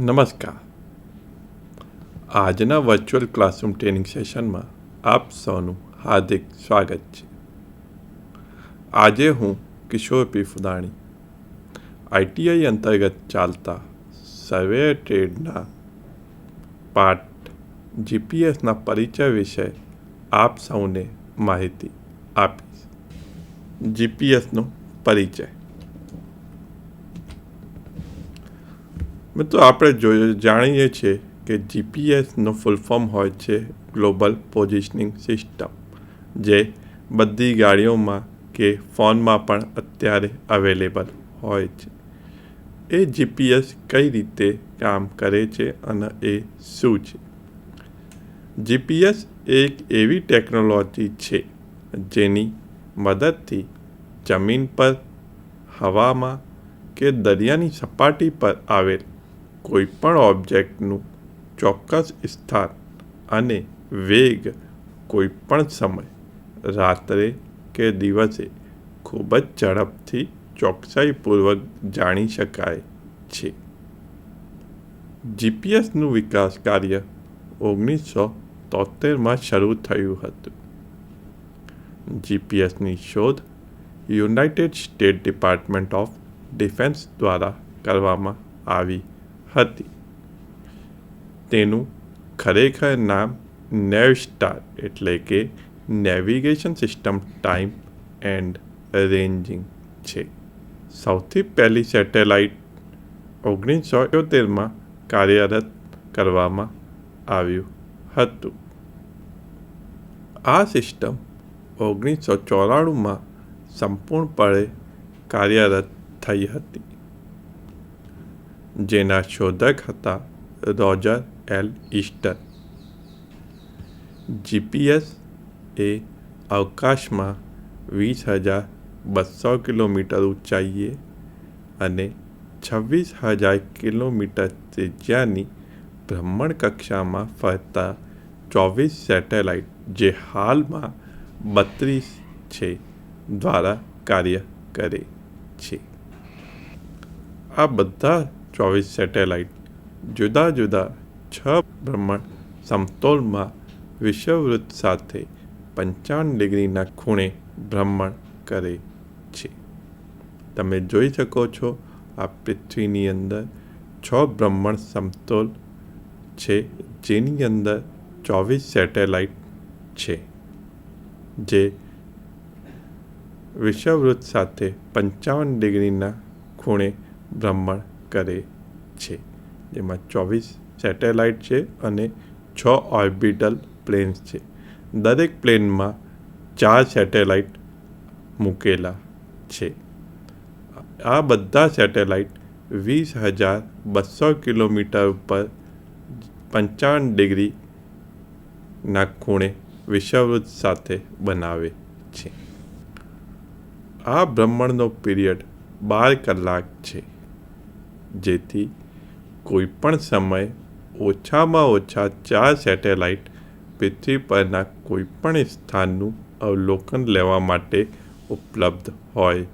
નમસ્કાર. આજના virtual classroom training સેશનમાં આપ સૌનું હાર્દિક સ્વાગત છે. આજે હું કિશોર પી. ફુદાણી આઈટીઆઈ અંતર્ગત ચાલતા સર્વે ટ્રેડના પાર્ટ જીપીએસના પરિચય વિશે આપ સૌને માહિતી આપીશ. જીપીએસનો પરિચય. મિત્રો આપણે જોઈએ જાણીએ છીએ કે જીપીએસનો ફૂલ ફોર્મ હોય છે ગ્લોબલ પોઝિશનિંગ સિસ્ટમ જે બધી ગાડીઓમાં કે ફોનમાં પણ અત્યારે અવેલેબલ હોય છે. એ જીપીએસ કઈ રીતે કામ કરે છે અને એ શું છે? જીપીએસ એક એવી ટેકનોલોજી છે જેની મદદથી જમીન પર, હવામાં કે દરિયાની સપાટી પર આવેલ કોઈપણ ઓબ્જેક્ટનું ચોક્કસ સ્થાન અને વેગ કોઈપણ સમય, રાત્રે કે દિવસે ખૂબ જ ઝડપથી ચોકસાઈપૂર્વક જાણી શકાય છે. જીપીએસનું વિકાસ કાર્ય ઓગણીસો તોતેરમાં શરૂ થયું હતું. જીપીએસની શોધ united state department of defence દ્વારા કરવામાં આવી હતી. તેનું ખરેખર નામ નેવસ્ટાર એટલે કે navigation system time and ranging છે. સૌથી પહેલી સેટેલાઇટ ઓગણીસો અઠ્યોતેરમાં કાર્યરત કરવામાં આવ્યું હતું. આ સિસ્ટમ ઓગણીસો ચોરાણુંમાં સંપૂર્ણપણે કાર્યરત થઈ હતી. જેના શોધક હતા. રોજર એલ ઇસ્ટર જીપીએસ એ અવકાશમાં વીસ હજાર બસો કિલોમીટર ઊંચાઈએ અને છવ્વીસ હજાર કિલોમીટર ત્રિજ્યાની ભ્રમણ કક્ષામાં ફરતા ચોવીસ સેટેલાઇટ જે હાલમાં બત્રીસ છે દ્વારા કાર્ય કરે છે. આ બધા ચોવીસ સેટેલાઇટ જુદા જુદા છ ભ્રમણ સમતોલમાં વિષુવવૃત્ત સાથે પંચાવન ડિગ્રીના ખૂણે ભ્રમણ કરે છે. તમે જોઈ શકો છો, આ પૃથ્વીની અંદર છ બ્રહ્માંડ સમતોલ છે, જેની અંદર ચોવીસ સેટેલાઇટ છે, જે વિષુવવૃત્ત સાથે પંચાવન ડિગ્રીના ખૂણે ભ્રમણ કરે છે. જેમાં ચોવીસ સેટેલાઇટ છે અને છ ઓર્બિટલ પ્લેન્સ છે. દરેક પ્લેનમાં ચાર સેટેલાઇટ મૂકેલા છે. આ બધા સેટેલાઇટ વીસ હજાર બસો કિલોમીટર ઉપર પંચાવન ડિગ્રીના ખૂણે વિષવૃત સાથે બનાવે છે. આ બ્રહ્માંડનો પીરિયડ બાર કલાક છે. જેથી કોઈપણ સમયે ઓછામાં ઓછા ચાર સેટેલાઇટ પૃથ્વી પરના કોઈપણ સ્થાનનું અવલોકન લેવા માટે ઉપલબ્ધ હોય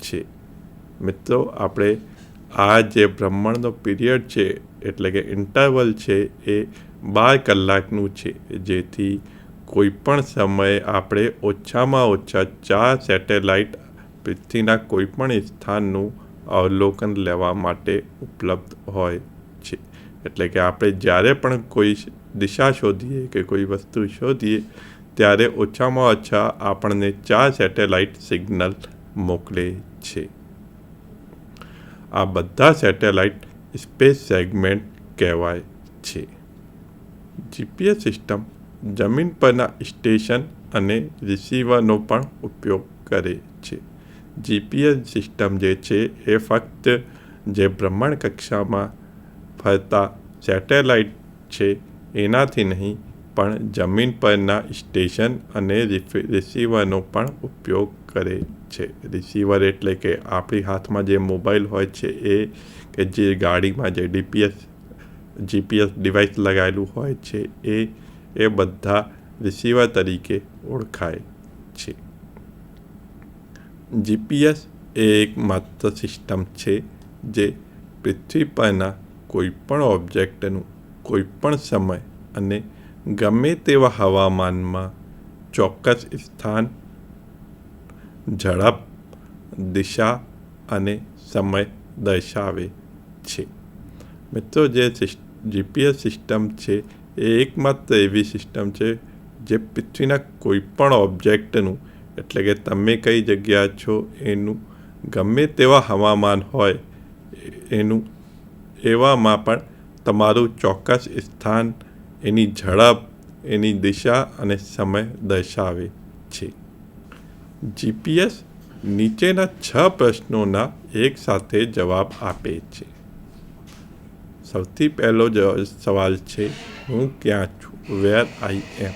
છે. મિત્રો, આપણે આ જે બ્રહ્માંડનો પીરિયડ છે, એટલે કે ઇન્ટરવલ છે, એ બાર કલાકનું છે. જેથી કોઈપણ સમયે આપણે ઓછામાં ઓછા ચાર સેટેલાઇટ પૃથ્વીના કોઈપણ સ્થાનનું અવલોકન લેવા માટે ઉપલબ્ધ હોય છે. એટલે કે આપણે જ્યારે પણ કોઈ દિશા શોધીએ કે કોઈ વસ્તુ શોધીએ, ત્યારે ઓછામાં ઓછા આપણને ચાર સેટેલાઇટ સિગ્નલ મોકલે છે. આ બધા સેટેલાઇટ સ્પેસ સેગમેન્ટ કહેવાય છે. જીપીએસ સિસ્ટમ જમીન પરના સ્ટેશન અને રિસીવરનો પણ ઉપયોગ કરે જીપીએસ સિસ્ટમ જે છે એ ફક્ત જે બ્રહ્માંડ કક્ષામાં ફરતા સેટેલાઇટ છે એનાથી નહીં, પણ જમીન પરના સ્ટેશન અને રિસીવરનો પણ ઉપયોગ કરે છે. રિસીવર એટલે કે આપણી હાથમાં જે મોબાઈલ હોય છે એ કે જે ગાડીમાં જે ડીપીએસ, જીપીએસ ડિવાઇસ લગાવેલું હોય છે એ એ બધા રિસીવર તરીકે ઓળખાય છે. જીપીએસ એ એક માત્ર સિસ્ટમ છે જે પૃથ્વી પરના કોઈપણ ઓબ્જેક્ટનું કોઈપણ સમય અને ગમે તેવા હવામાનમાં ચોક્કસ સ્થાન, ઝડપ, દિશા અને સમય દર્શાવે છે. મિત્રો, જે જીપીએસ સિસ્ટમ છે એ એકમાત્ર એવી સિસ્ટમ છે જે પૃથ્વીના કોઈપણ ઓબ્જેક્ટનું એટલે કે તમે કઈ જગ્યા છો એનું ગમે તેવા હવામાન હોય, એનું, એવામાં પણ તમારું ચોક્કસ સ્થાન એની ઝડપ, એની દિશા અને સમય દર્શાવે છે. જીપીએસ નીચેના છ પ્રશ્નોના એક સાથે જવાબ આપે છે. સૌથી પહેલો સવાલ છે, હું ક્યાં છું? વેર આઈ એમ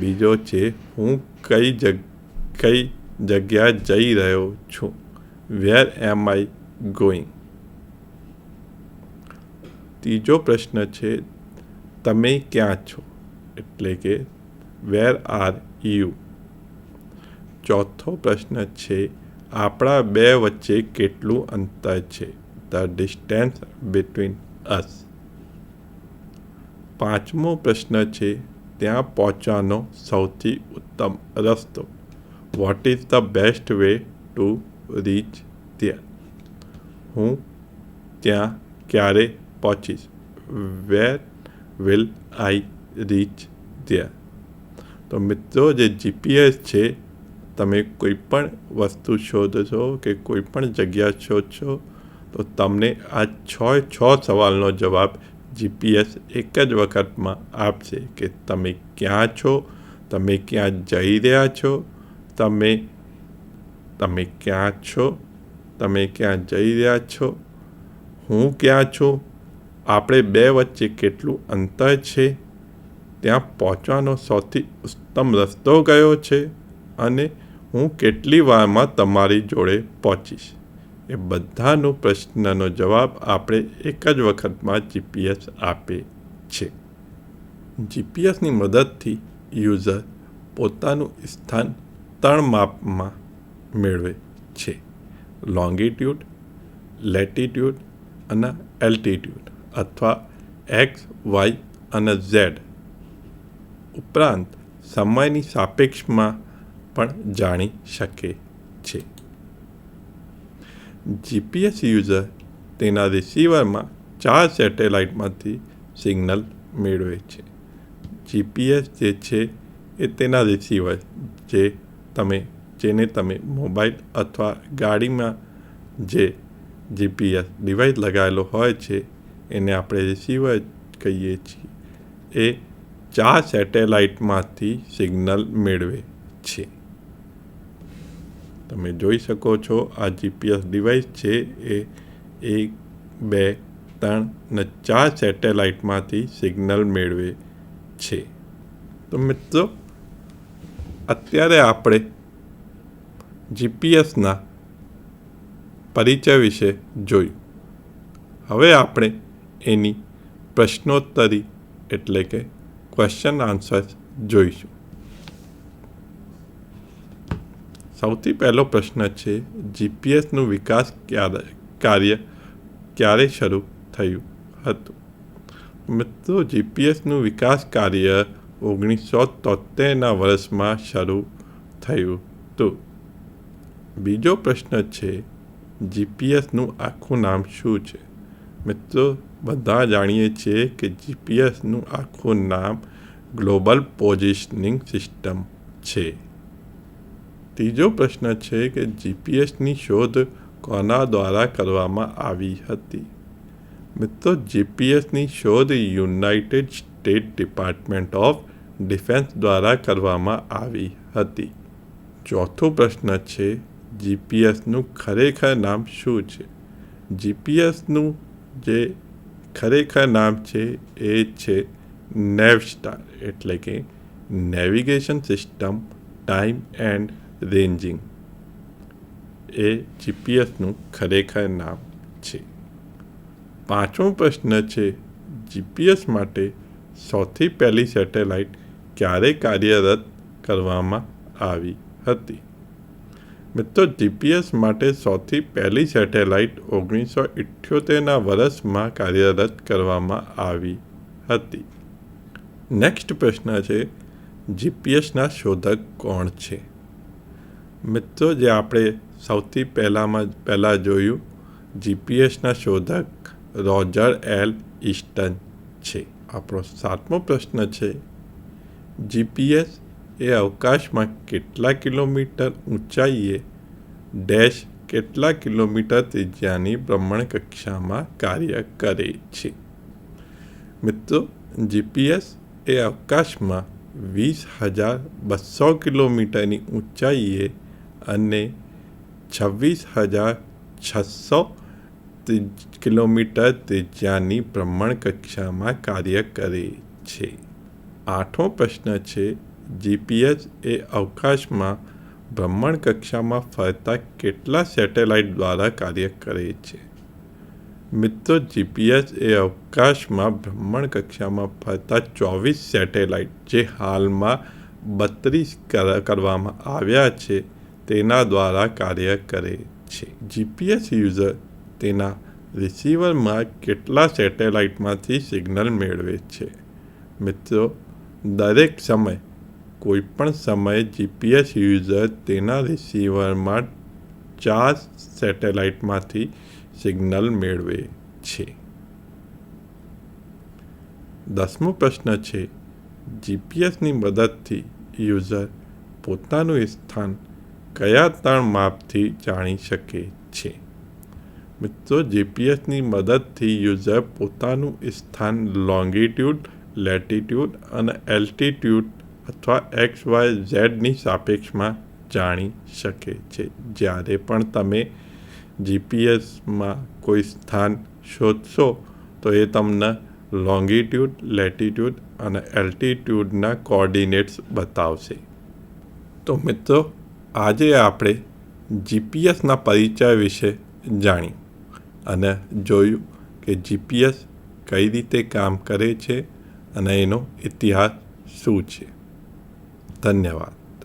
બીજો છે, હું કઈ જગ, કઈ જગ્યા જઈ રહ્યો છું? વેર એમ આઈ ગોઈંગ ત્રીજો પ્રશ્ન છે, તમે ક્યાં છો? એટલે કે વેર આર યુ ચોથો પ્રશ્ન છે, આપણા બે વચ્ચે કેટલું અંતર છે? ધ ડિસ્ટન્સ બિટવીન અસ પાંચમો પ્રશ્ન છે ત્યાં પહોંચવાનો સૌથી ઉત્તમ રસ્તો. What is the best way to reach ત્યાં હું ત્યાં ક્યારે પહોંચીશ? વેર વિલ આઈ રીચ ત્યાં તો મિત્રો, જે જીપીએસ છે, તમે કોઈ પણ વસ્તુ શોધો છો કે કોઈ પણ જગ્યા શોધશો, તો તમને આ છ છ સવાલનો જવાબ જીપીએસ એક જ વખતમાં આપશે કે તમે ક્યાં છો, તમે ક્યાં જઈ રહ્યા છો, તમે તમે ક્યાં છો, તમે ક્યાં જઈ રહ્યા છો, હું ક્યાં છું, આપણે બે વચ્ચે કેટલું અંતર છે, ત્યાં પહોંચવાનો સૌથી ઉત્તમ રસ્તો કયો છે, અને હું કેટલી વારમાં તમારી જોડે પહોંચીશ. એ બધાનો પ્રશ્નનો જવાબ આપણે એક જ વખતમાં જીપીએસ આપે છે. જીપીએસની મદદથી યુઝર પોતાનું સ્થાન ત્રણ માપમાં મેળવે છે. લોંગિટ્યૂડ લેટિટ્યૂડ અને એલ્ટિટ્યૂડ અથવા એક્સ વાય અને ઝેડ ઉપરાંત સમયની સાપેક્ષમાં પણ જાણી શકે છે. જીપીએસ યુઝર તેના રિસીવરમાં ચાર સેટેલાઇટમાંથી સિગ્નલ મેળવે છે. જીપીએસ જે છે એ તેના રિસીવર જે તમે, જેને તમે મોબાઈલ અથવા ગાડીમાં જે જીપીએસ ડિવાઇસ લગાવેલો હોય છે, એને આપણે રિસીવર કહીએ છીએ, એ ચાર સેટેલાઇટમાંથી સિગ્નલ મેળવે છે. તમે જોઈ શકો છો, આ જીપીએસ ડિવાઇસ છે, એ એક, બે, ત્રણ ને ચાર સેટેલાઇટમાંથી સિગ્નલ મેળવે છે. તો મિત્રો, અત્યારે આપણે જીપીએસના પરિચય વિશે જોયું. હવે આપણે એની પ્રશ્નોત્તરી એટલે કે ક્વેશ્ચન આન્સર જોઈશું. સૌથી પહેલો પ્રશ્ન છે જીપીએસનું વિકાસ ક્યારે, કાર્ય ક્યારે શરૂ થયું હતું? મિત્રો જીપીએસનું વિકાસ કાર્ય ઓગણીસો તોતેરના વર્ષમાં શરૂ થયું હતું બીજો પ્રશ્ન છે જીપીએસનું આખું નામ શું છે? મિત્રો, બધા જાણીએ છીએ કે જીપીએસનું આખું નામ ગ્લોબલ પોઝિશનિંગ સિસ્ટમ છે. ત્રીજો પ્રશ્ન છે કે જીપીએસની શોધ કોના દ્વારા કરવામાં આવી હતી? મિત્રો જીપીએસની શોધ united state department of defence દ્વારા કરવામાં આવી હતી. ચોથો પ્રશ્ન છે જીપીએસનું ખરેખર નામ શું છે? જીપીએસનું જે ખરેખર નામ છે, એ છે નેવસ્ટાર એટલે કે navigation system time and ranging. એ જીપીએસનું ખરેખર નામ છે. પાંચમો પ્રશ્ન છે, જીપીએસ માટે સૌથી પહેલી સેટેલાઇટ ક્યારે કાર્યરત કરવામાં આવી હતી? મિત્રો, જીપીએસ માટે સૌથી પહેલી સેટેલાઇટ ઓગણીસો ઇઠ્યોતેરના વર્ષમાં કાર્યરત કરવામાં આવી હતી. નેક્સ્ટ પ્રશ્ન છે, જીપીએસના શોધક કોણ છે? મિત્રો, જે આપણે સૌથી પહેલાંમાં પહેલાં જોયું જીપીએસના શોધક રોજર એલ ઇસ્ટન છે. આપણો સાતમો પ્રશ્ન છે જીપીએસ એ અવકાશમાં કેટલા કિલોમીટર ઊંચાઈએ, ડેશ કેટલા કિલોમીટર ત્રિજ્યાની ભ્રમણકક્ષામાં કાર્ય કરે છે? મિત્રો જીપીએસ એ અવકાશમાં વીસ હજાર બસો કિલોમીટરની ઊંચાઈએ અને છવ્વીસ હજાર છસો કિલોમીટર ત્રિજ્યાની ભ્રમણ કક્ષામાં કાર્ય કરે છે. આઠમો પ્રશ્ન છે, જીપીએસ એ અવકાશમાં ભ્રમણ કક્ષામાં ફરતા કેટલા સેટેલાઇટ દ્વારા કાર્ય કરે છે? મિત્રો, જીપીએસ એ અવકાશમાં ભ્રમણ કક્ષામાં ફરતા ચોવીસ સેટેલાઇટ જે હાલમાં બત્રીસ કરવામાં આવ્યા છે. તેના દ્વારા કાર્ય કરે છે. જીપીએસ યુઝર તેના રિસીવરમાં કેટલા સેટેલાઇટમાંથી સિગ્નલ મેળવે છે? મિત્રો, દરેક સમય કોઈપણ સમયે જીપીએસ યુઝર તેના રિસીવરમાં ચાર સેટેલાઇટમાંથી સિગ્નલ મેળવે છે. દસમો પ્રશ્ન છે જીપીએસની મદદથી યુઝર પોતાનું સ્થાન કયા ત્રણ માપથી જાણી શકે છે? મિત્રો જીપીએસની મદદથી યુઝર પોતાનું સ્થાન લોંગિટ્યૂડ લેટિટ્યૂડ અને એલ્ટિટ્યૂડ અથવા એક્સ વાય ઝેડની સાપેક્ષમાં જાણી શકે છે. જ્યારે પણ તમે જીપીએસમાં કોઈ સ્થાન શોધશો, તો એ તમને લોંગિટ્યૂડ લેટિટ્યૂડ અને એલ્ટિટ્યૂડના કોઓર્ડિનેટ્સ બતાવશે. તો મિત્રો આજે આપણે જીપીએસના પરિચય વિશે જાણ્યું અને જોયું કે જીપીએસ કઈ રીતે કામ કરે છે અને એનો ઇતિહાસ શું છે. ધન્યવાદ.